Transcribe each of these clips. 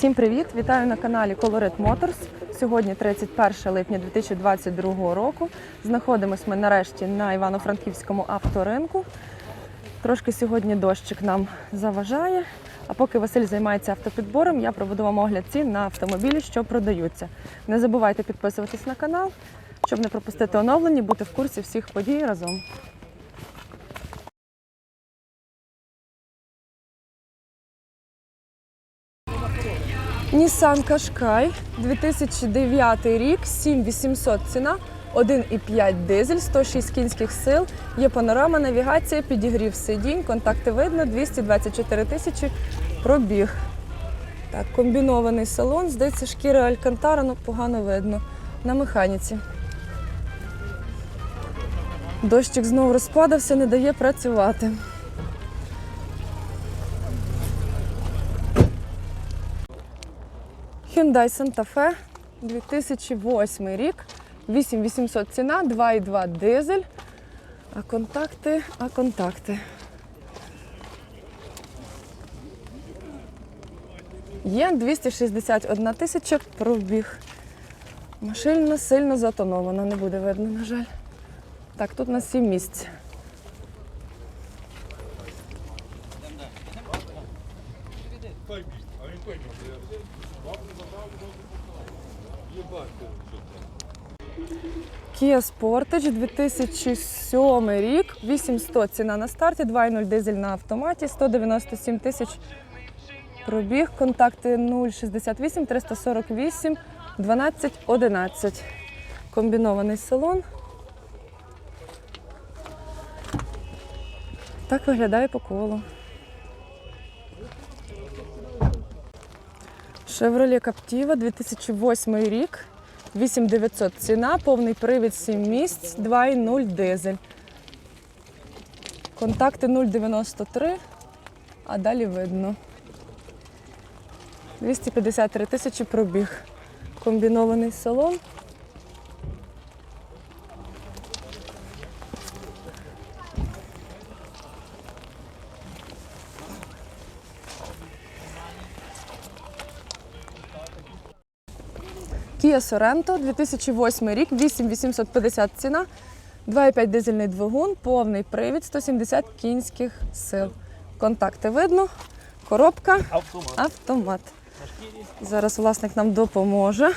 Всім привіт! Вітаю на каналі Colorit Motors. Сьогодні 31 липня 2022 року. Знаходимось ми нарешті на Івано-Франківському авторинку. Трошки сьогодні дощик нам заважає. А поки Василь займається автопідбором, я проведу вам огляд цін на автомобілі, що продаються. Не забувайте підписуватись на канал, щоб не пропустити оновлення, бути в курсі всіх подій разом. Nissan Qashqai, 2009 рік, 7800 ціна, 1,5 дизель, 106 кінських сил, є панорама, навігація, підігрів сидінь, контакти видно, 224 тисячі пробіг. Так, комбінований салон, здається, шкіра Алькантара, ну погано видно. На механіці. Дощик знову розпадався, не дає працювати. Hyundai Santa Fe 2008 рік, 8800 ціна, 2,2 дизель. А контакти, а контакти. Є 261 тисяча пробіг. Машина сильно затонована, не буде видно, на жаль. Так, тут на 7 місць. Kia Sportage 2007 рік, 8100 ціна на старті, 2.0 дизель на автоматі, 197 тисяч пробіг, контакти 068 348 12 11. Комбінований салон. Так виглядає по колу. Chevrolet Captiva 2008 рік. 8900 ціна, повний привід 7 місць, 2,0 дизель. Контакти 093, а далі видно. 253 тисячі пробіг. Комбінований салон. Kia Sorento 2008 рік, 8850 ціна, 2,5 дизельний двигун, повний привід, 170 кінських сил. Контакти видно, коробка, Автомат. автомат. Зараз власник нам допоможе,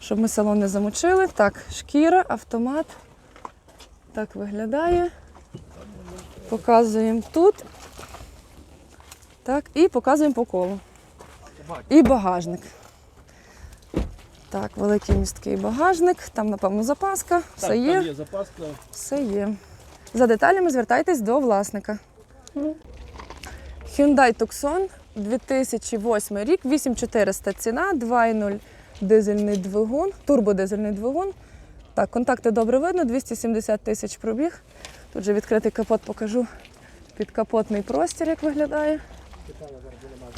щоб ми салон не замочили. Так, шкіра, автомат. Так виглядає. Показуємо тут. Так, і показуємо по колу. І багажник. Так, великий місткий багажник, там, напевно, запаска, все Так, є, Там є запаска. все є. За деталями звертайтесь до власника. Hyundai Tucson 2008 рік, 8400 ціна, 2.0 дизельний двигун, турбодизельний двигун. Так, контакти добре видно, 270 тисяч пробіг. Тут же відкритий капот покажу підкапотний простір, як виглядає.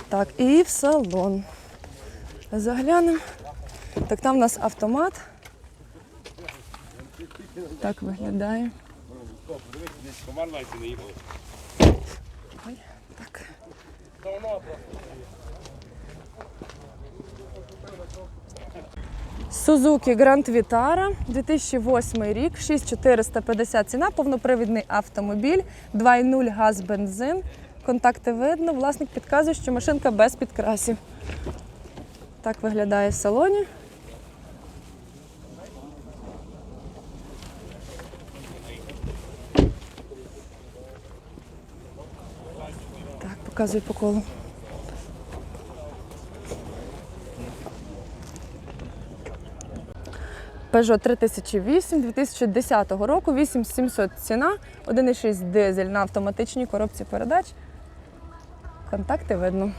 Так, і в салон. Заглянемо. Так, там у нас автомат. Так виглядає. Ой, так. Suzuki Grand Vitara 2008 рік, 6450 ціна, повнопривідний автомобіль, 2.0 газ бензин. Контакти видно. Власник підказує, що машинка без підкрасів. Так виглядає в салоні. Так, показую по колу. Peugeot 3008 2010 року, 8700 ціна, 1,6 дизель на автоматичній коробці передач. Контакти видно.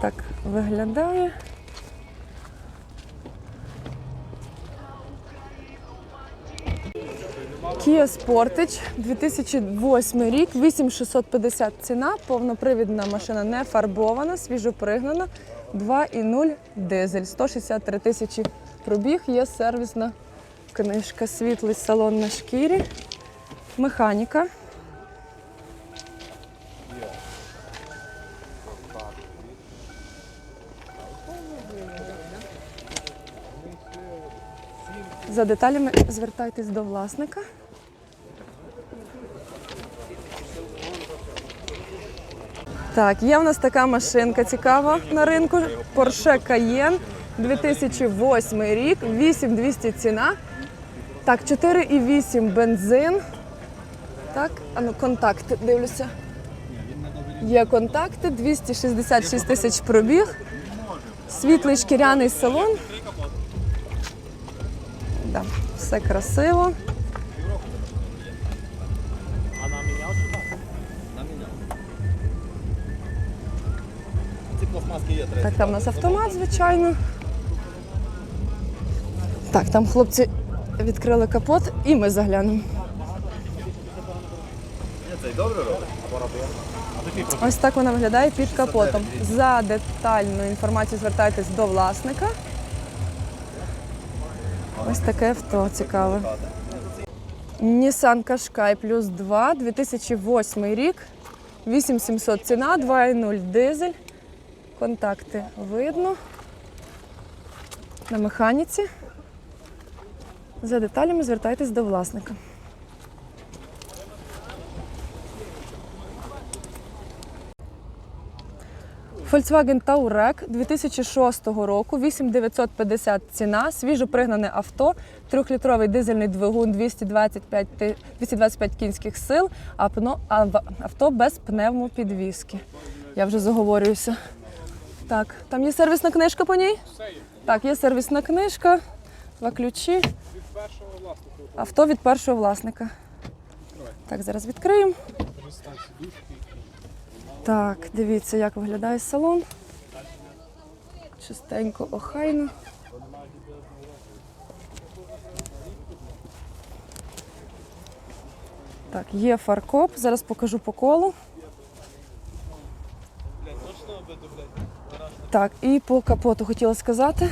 Так виглядає. Kia Sportage, 2008 рік, 8650 ціна, повнопривідна машина не фарбована, свіжопригнана, 2,0 дизель, 163 тисячі пробіг, є сервісна книжка, світлий салон на шкірі, механіка. За деталями звертайтесь до власника. Так, є в нас така машинка цікава на ринку. Porsche Cayenne 2008 рік, 8200 ціна. Так, 4,8 бензин. Так, а ну контакти дивлюся. Є контакти, 266 тисяч пробіг. Світлий шкіряний салон. Да, все красиво. Так, там у нас автомат, звичайно. Так, там хлопці відкрили капот і ми заглянемо. Ось так вона виглядає під капотом. За детальну інформацію звертайтесь до власника. Ось таке авто цікаве. Nissan Qashqai плюс 2, 2008 рік, 8700 ціна, 2.0 дизель. Контакти видно. На механіці. За деталями звертайтесь до власника. Volkswagen Touareg 2006 року, 8950 ціна, свіжопригнане авто, трьохлітровий дизельний двигун 225, 225 кінських сил, а авто без пневмопідвіски. Я вже заговорююся. Так, там є сервісна книжка по ній? Так, є сервісна книжка, два ключі. Авто від першого власника. Так, зараз відкриємо. Так, дивіться, як виглядає салон. Чистенько, охайно. Так, є фаркоп. Зараз покажу по колу. Так, і по капоту хотіла сказати.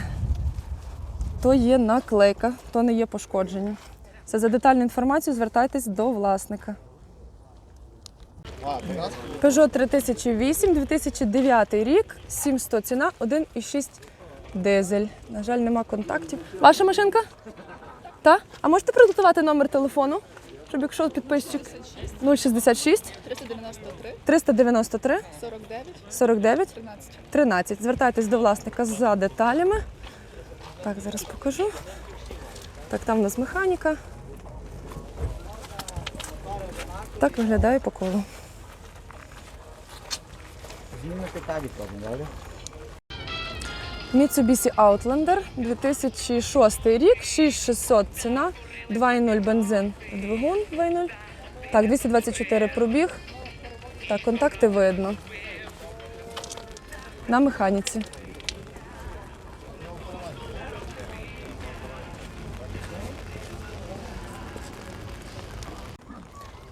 То є наклейка, то не є пошкодження. Це за детальну інформацію звертайтесь до власника. Peugeot 3008, 2009 рік, 700 ціна, 1,6 дизель. На жаль, нема контактів. Ваша машинка? Так? А можете продиктувати номер телефону? Щоб якщо підписчик 066 393 393 49 49 13. 13. Звертайтесь до власника за деталями. Так, зараз покажу. Так, там у нас механіка. Так виглядає по колу. Mitsubishi Outlander 2006 рік, 6600 ціна, 2.0 бензин, двигун 2.0. Так, 224 пробіг. Так, контакти видно. На механіці.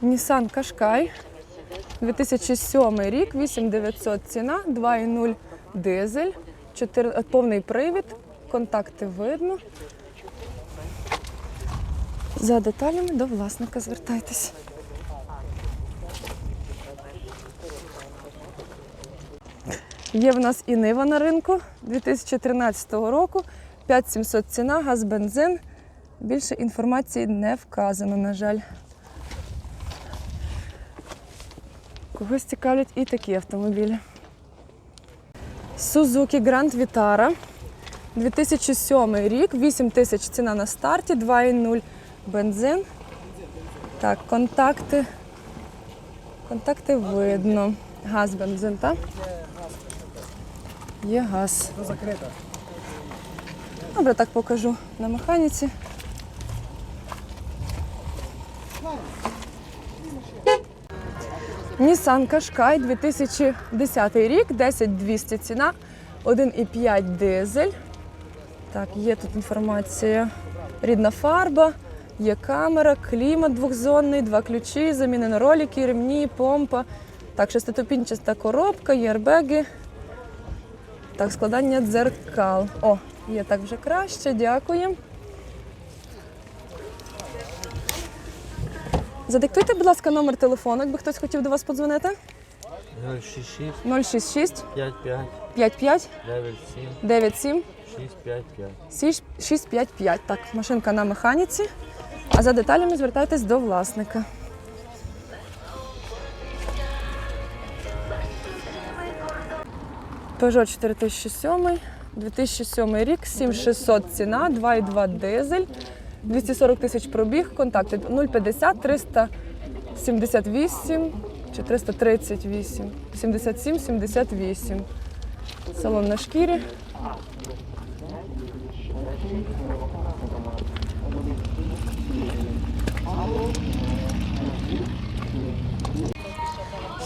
Nissan Qashqai 2007 рік, 8900 ціна, 2.0 дизель, 4, е, повний привід, контакти видно. За деталями до власника звертайтесь. Є в нас і Нива на ринку 2013 року, 5700 ціна, газ, бензин. Більше інформації не вказано, на жаль. Когось цікавлять і такі автомобілі. Suzuki Grand Vitara. 2007 рік, 8 тисяч ціна на старті, 2,0 бензин. Так, контакти. Контакти видно. Газ, бензин, так? Є газ. Добре, так покажу на механіці. Nissan Qashqai 2010 рік, 10200 ціна, 1,5 дизель. Так, є тут інформація. Рідна фарба, є камера, клімат двохзонний, два ключі, замінено ролики, ремні, помпа. Так, шестиступінчаста коробка, є арбеги. Так, складання дзеркал. О, є так вже краще, дякую. Задиктуйте, будь ласка, номер телефону, якби хтось хотів до вас подзвонити. 066 066 55 55 97 97 655. 655. Так, машинка на механіці. А за деталями звертайтесь до власника. Peugeot 4007, 2007 рік, 7600 ціна, 2,2 дизель, 240 тисяч пробіг, контакти 050 378 чи 338, 77, 78. Салон на шкірі.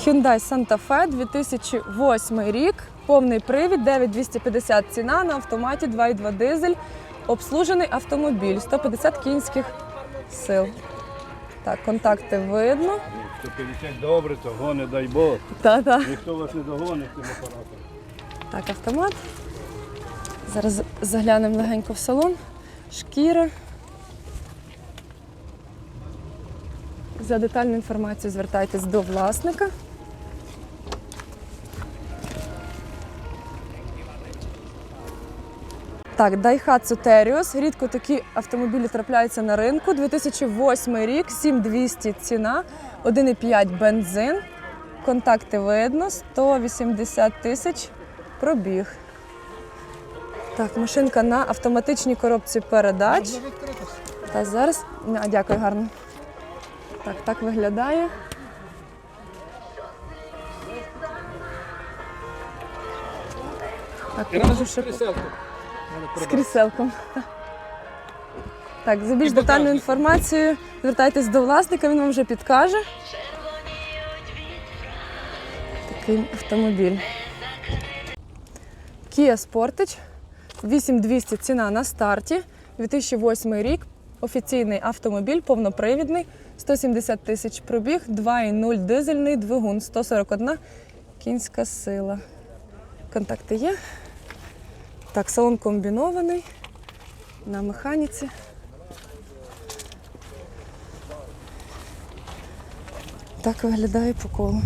Hyundai Santa Fe 2008 рік, повний привід, 9250 ціна на автоматі 2,2 дизель, обслужений автомобіль, 150 кінських сил. Так, контакти видно. Хто перечек добре, того не дай Бог. Та-та. Ніхто вас не догонить цим апаратом. Так, автомат. Зараз заглянемо легенько в салон. Шкіра. За детальну інформацію звертайтесь до власника. Так, Daihatsu Terios. Рідко такі автомобілі трапляються на ринку. 2008 рік, 7200 ціна, 1,5 бензин. Контакти видно, 180 тисяч пробіг. Так, машинка на автоматичній коробці передач. Та зараз. А, дякую, гарно. Так, так виглядає. Так, покажу, що з кріселком. Так, за більш детальною інформацією звертайтесь до власника, він вам вже підкаже. Такий автомобіль. Kia Sportage 8200 ціна на старті. 2008 рік. Офіційний автомобіль, повнопривідний, 170 тисяч пробіг, 2,0 дизельний двигун, 141 кінська сила. Контакти є. Так, салон комбінований на механіці. Так виглядає по колу.